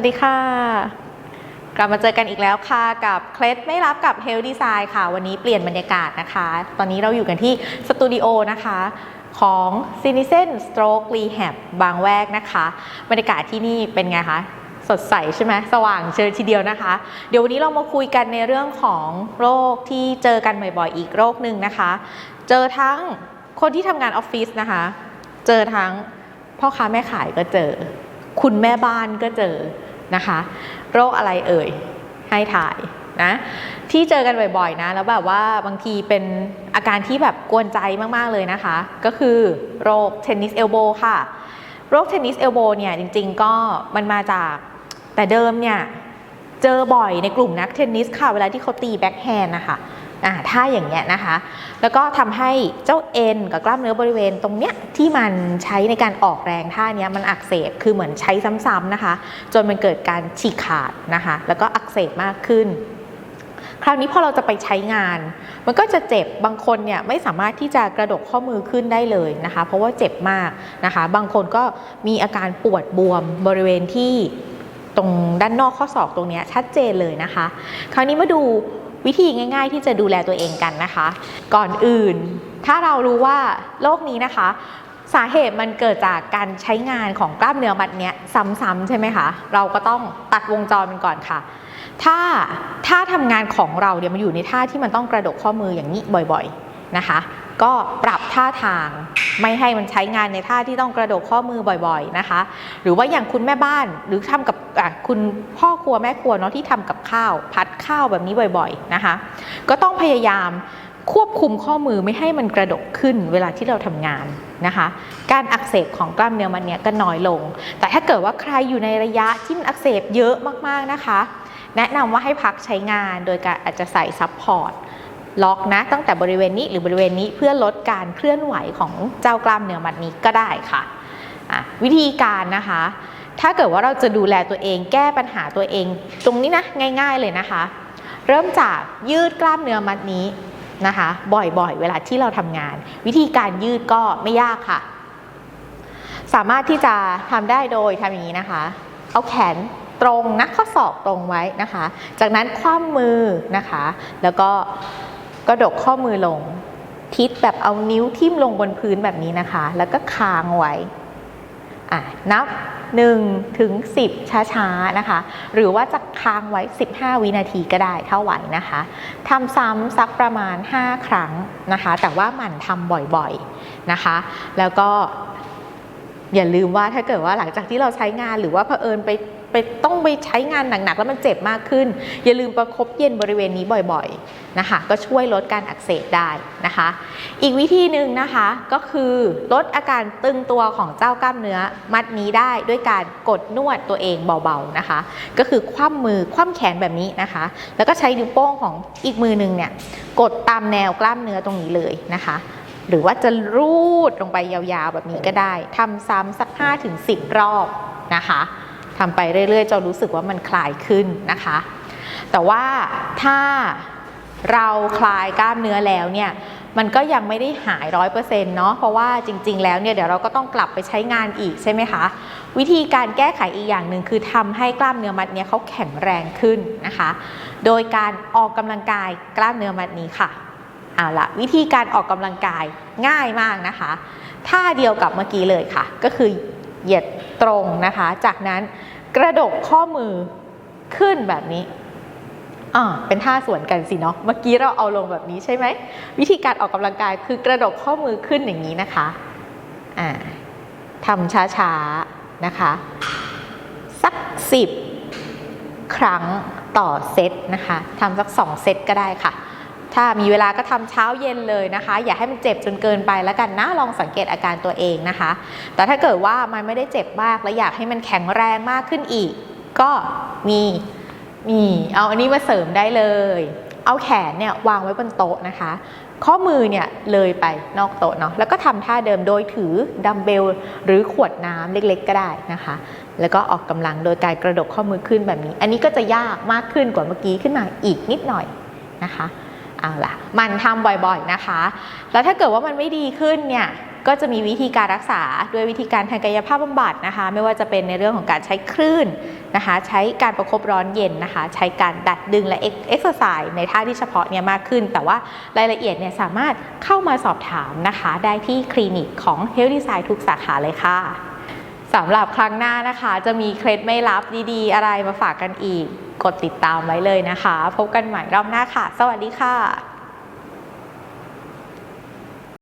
วัสดีค่ะ กลับมาเจอกันอีกแล้วค่ะ กับเคล็ดไม่รับกับ Health Design ค่ะ วันนี้เปลี่ยนบรรยากาศนะคะ ตอนนี้เราอยู่กันที่สตูดิโอนะคะของ c i n i c e n Stroke Rehab บางแวกนะคะ บรรยากาศที่นี่เป็นไงคะสดใสใช่ไหมสว่างเชิญทีเดียวนะคะ เดี๋ยววันนี้เรามาคุยกันในเรื่องของโรคที่เจอกันบ่อยๆ อีกโรคหนึ่งนะคะ เจอทั้งคนที่ทำงานออฟฟิศนะคะ เจอทั้งพ่อค้าแม่ขายก็เจอ คุณแม่บ้านก็เจอ นะคะ โรคอะไรเอ่ยให้ถ่ายนะที่เจอกันบ่อยๆนะแล้วแบบว่าบางทีเป็นอาการที่แบบกวนใจมากๆเลยนะคะ ก็คือโรคเทนนิสเอลโบค่ะ โรคเทนนิสเอลโบเนี่ยจริงๆก็มันมาจากแต่เดิมเนี่ยเจอบ่อยในกลุ่มนักเทนนิสค่ะ เวลาที่เขาตีแบ็คแฮนด์นะคะ อ่าถ้าอย่างเงี้ยนะคะ แล้วก็ทำให้เจ้าเอ็นกับกล้ามเนื้อบริเวณตรงเนี้ยที่มันใช้ในการออกแรงท่าเนี้ยมันอักเสบคือเหมือนใช้ซ้ำๆนะคะ จนมันเกิดการฉีกขาดนะคะ แล้วก็อักเสบมากขึ้น คราวนี้พอเราจะไปใช้งาน มันก็จะเจ็บบางคนเนี่ยไม่สามารถที่จะกระดกข้อมือขึ้นได้เลยนะคะ เพราะว่าเจ็บมากนะคะ บางคนก็มีอาการปวดบวมบริเวณที่ตรงด้านนอกข้อศอกตรงนี้ชัดเจนเลยนะคะ คราวนี้มาดู วิธีง่าย ๆ ที่จะดูแลตัวเองกันนะคะ ก่อนอื่น ถ้าเรารู้ว่าโรคนี้นะคะ สาเหตุมันเกิดจากการใช้งานของกล้ามเนื้อมัดเนี้ยซ้ำๆใช่ไหมคะ เราก็ต้องตัดวงจรมันก่อนค่ะ ถ้าถ้าทำงานของเราเนี่ยมันอยู่ในท่าที่มันต้องกระดกข้อมืออย่างนี้บ่อยๆนะคะ ก็ปรับ ท่าทาง ไม่ให้มันใช้งานในท่าที่ต้องกระดกข้อมือบ่อยๆนะคะ หรือว่าอย่างคุณแม่บ้านหรือทำกับคุณพ่อครัวแม่ครัวเนาะที่ทำกับข้าว พัดข้าวแบบนี้บ่อยๆนะคะ ก็ต้องพยายามควบคุมข้อมือไม่ให้มันกระดกขึ้นเวลาที่เราทำงานนะคะ การอักเสบของกล้ามเนื้อมันเนี้ยก็น้อยลง แต่ถ้าเกิดว่าใครอยู่ในระยะที่มันอักเสบเยอะมากๆนะคะ แนะนำว่าให้พักใช้งานโดยการอาจจะใส่ซับพอร์ต ล็อกนะตั้งแต่บริเวณนี้หรือบริเวณนี้เพื่อลดการเคลื่อนไหวของเจ้ากล้ามเนื้อมัดนี้ก็ได้ค่ะะวิธีการนะคะ ถ้าเกิดว่าเราจะดูแลตัวเองแก้ปัญหาตัวเอง ตรงนี้นะง่าย ๆเลยนะคะ เริ่มจากยืดกล้ามเนื้อมัดนี้นะคะ บ่อยๆ เวลาที่เราทำงาน วิธีการยืดก็ไม่ยากค่ะ สามารถที่จะทำได้โดยทำอย่างนี้นะคะ เอาแขนตรงนะข้อศอกตรงไว้นะคะ จากนั้นคว่ำมือนะคะ แล้วก็ กระดกข้อมือลง ทิศแบบเอานิ้วทิ่มลงบนพื้นแบบนี้นะคะ แล้วก็ค้างไว้อะนับ1ถึง10 ช้าๆนะคะ หรือว่าจะค้างไว้ 15 วินาทีก็ได้ถ้าไหวนะคะทำซ้ำสักประมาณ 5 ครั้งนะคะ แต่ว่าหมั่นทำบ่อยๆนะคะ แล้วก็อย่าลืมว่าถ้าเกิดว่าหลังจากที่เราใช้งานหรือว่าเผอิญไป ไปต้องไปใช้งานหนักๆ แล้วมันเจ็บมากขึ้น อย่าลืมประคบเย็นบริเวณนี้บ่อยๆนะคะ ก็ช่วยลดการอักเสบได้นะคะ อีกวิธีหนึ่งนะคะก็คือลดอาการตึงตัวของเจ้ากล้ามเนื้อมัดนี้ได้ด้วยการกดนวดตัวเองเบาๆนะคะ ก็คือคว่ำมือคว่ำแขนแบบนี้นะคะ แล้วก็ใช้นิ้วโป้งของอีกมือหนึ่งเนี่ยกดตามแนวกล้ามเนื้อตรงนี้เลยนะคะหรือว่าจะรูดลงไปยาวๆแบบนี้ก็ได้ทำซ้ำสัก 5-10 รอบนะคะ ทำไปเรื่อยๆจนรู้สึกว่ามันคลายขึ้นนะคะ แต่ว่าถ้าเราคลายกล้ามเนื้อแล้วเนี่ยมันก็ยังไม่ได้หายร้อยเปอร์เซ็นต์เนาะเพราะว่าจริง ๆ แล้วเนี่ยเดี๋ยวเราก็ต้องกลับไปใช้งานอีกใช่ไหมคะ วิธีการแก้ไขอีกอย่างหนึ่งคือทำให้กล้ามเนื้อมัดเนี้ยเขาแข็งแรงขึ้นนะคะ โดยการออกกำลังกายกล้ามเนื้อมัดนี้ค่ะเอาละวิธีการออกกำลังกายง่ายมากนะคะท่าเดียวกับเมื่อกี้เลยค่ะ ก็คือ เหยียดตรงนะคะ จากนั้นกระดกข้อมือขึ้นแบบนี้อ่าเป็นท่าสวนกันสิเนาะ เมื่อกี้เราเอาลงแบบนี้ใช่ไหม วิธีการออกกำลังกายคือกระดกข้อมือขึ้นอย่างนี้นะคะอ่าทำช้าๆนะคะ สักสิบครั้งต่อเซตนะคะทำสักสองเซตก็ได้ค่ะ ถ้ามีเวลาก็ทำเช้าเย็นเลยนะคะ อย่าให้มันเจ็บจนเกินไปแล้วกันนะลองสังเกตอาการตัวเองนะคะ แต่ถ้าเกิดว่ามันไม่ได้เจ็บมากและอยากให้มันแข็งแรงมากขึ้นอีก ก็มีมีเอาอันนี้มาเสริมได้เลย เอาแขนเนี่ยวางไว้บนโต๊ะนะคะ ข้อมือเนี่ยเลยไปนอกโต๊ะเนาะแล้วก็ทำท่าเดิมโดยถือดัมเบลหรือขวดน้ำเล็กๆ ก็ได้นะคะ แล้วก็ออกกำลังโดยการกระดกข้อมือขึ้นแบบนี้ อันนี้ก็จะยากมากขึ้นกว่าเมื่อกี้ขึ้นมาอีกนิดหน่อยนะคะ เอาล่ะ มันทำบ่อยๆนะคะ แล้วถ้าเกิดว่ามันไม่ดีขึ้นเนี่ยก็จะมีวิธีการรักษาด้วยวิธีการทางกายภาพบำบัดนะคะ ไม่ว่าจะเป็นในเรื่องของการใช้คลื่นนะคะ ใช้การประคบร้อนเย็นนะคะ ใช้การดัดดึงและเอ็กซ์ไซส์ในท่าที่เฉพาะเนี่ยมากขึ้น แต่ว่ารายละเอียดเนี่ยสามารถเข้ามาสอบถามนะคะ ได้ที่คลินิกของ Health Design ทุกสาขาเลยค่ะ สำหรับครั้งหน้านะคะ จะมีเคล็ดไม่ลับดีๆ อะไรมาฝากกันอีก กดติดตามไว้เลยนะคะ พบกันใหม่รอบหน้าค่ะ สวัสดีค่ะ